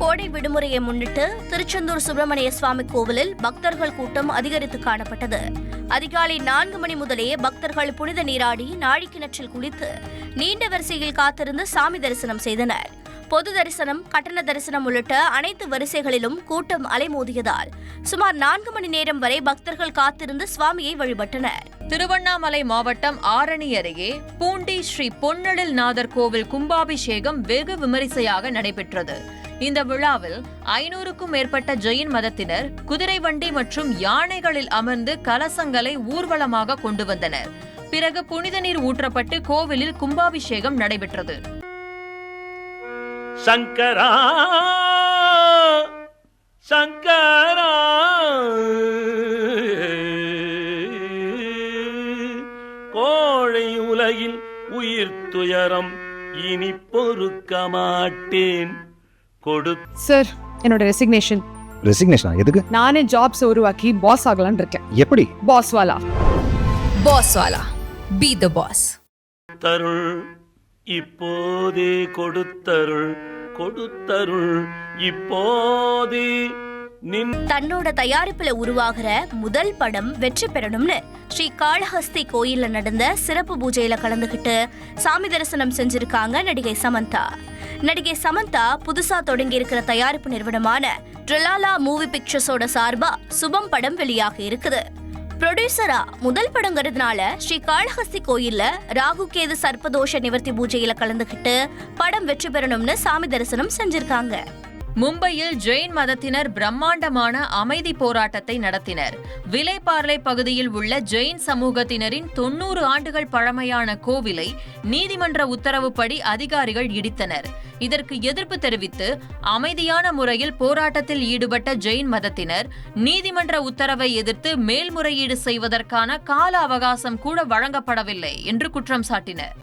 கோடை விடுமுறையை முன்னிட்டு திருச்செந்தூர் சுப்பிரமணிய சுவாமி கோவிலில் பக்தர்கள் கூட்டம் அதிகரித்து காணப்பட்டது. அதிகாலை நான்கு மணி முதலே பக்தர்கள் புனித நீராடி நாழிக்கிணற்றில் குளித்து நீண்ட வரிசையில் காத்திருந்து சாமி தரிசனம் செய்தனர். பொது தரிசனம் கட்டண தரிசனம் உள்ளிட்ட அனைத்து வரிசைகளிலும் கூட்டம் அலைமோதியதால் சுமார் நான்கு மணி நேரம் வரை பக்தர்கள் காத்திருந்து சுவாமியை வழிபட்டனர். திருவண்ணாமலை மாவட்டம் ஆரணி அருகே பூண்டி ஸ்ரீ பொன்னழில் நாதர் கோவில் கும்பாபிஷேகம் வெகு விமரிசையாக நடைபெற்றது. இந்த விழாவில் ஐநூறுக்கும் மேற்பட்ட ஜெயின் மதத்தினர் குதிரை வண்டி மற்றும் யானைகளில் அமர்ந்து கலசங்களை ஊர்வலமாக கொண்டு வந்தனர். பிறகு புனித நீர் ஊற்றப்பட்டு கோவிலில் கும்பாபிஷேகம் நடைபெற்றது. சங்கரா சங்கரா கோழை உலகில் உயிர் துயரம் இனி பொறுக்க மாட்டேன். கொடு. சார் என்னோட ரெசிக்னேஷன் ரெசிக்னேஷனா எதுக்கு? நானே ஜாப்ஸ் உருவாக்கி பாஸ் ஆகலாம்னு இருக்கேன். எப்படி? Pass Vala. Boss Wala. Be the boss. தருள் இப்போதே கொடுத்தருள். கொடுத்தருள் இப்போதே நின் தன்னோட தயாரிப்புல உருவாகிற முதல் படம் வெற்றி பெறணும்னு ஸ்ரீ காளஹஸ்தி கோயில்ல நடந்த சிறப்பு பூஜையில கலந்துகிட்டு சாமி தரிசனம் செஞ்சிருக்காங்க நடிகை சமந்தா. நடிகை சமந்தா புதுசா தொடங்கி இருக்கிற தயாரிப்பு நிறுவனமான ட்ரிலாலா மூவி பிக்சர்ஸோட சார்பா சுபம் படம் வெளியாக இருக்குது. ப்ரொடியூசரா முதல் படங்கிறதுனால ஸ்ரீ காளஹஸ்தி கோயில்ல ராகு கேது சர்ப்பதோஷ நிவர்த்தி பூஜையில கலந்துகிட்டு படம் வெற்றி பெறணும்னு சாமி தரிசனம் செஞ்சிருக்காங்க. மும்பையில் ஜெயின் மதத்தினர் பிரம்மாண்டமான அமைதி போராட்டத்தை நடத்தினர். விலைப்பார்லை பகுதியில் உள்ள ஜெயின் சமூகத்தினரின் தொன்னூறு ஆண்டுகள் பழமையான கோவிலை நீதிமன்ற உத்தரவுப்படி அதிகாரிகள் இடித்தனர். இதற்கு எதிர்ப்பு தெரிவித்து அமைதியான முறையில் போராட்டத்தில் ஈடுபட்ட ஜெயின் மதத்தினர் நீதிமன்ற உத்தரவை எதிர்த்து மேல்முறையீடு செய்வதற்கான கால அவகாசம் கூட வழங்கப்படவில்லை என்று குற்றம் சாட்டினர்.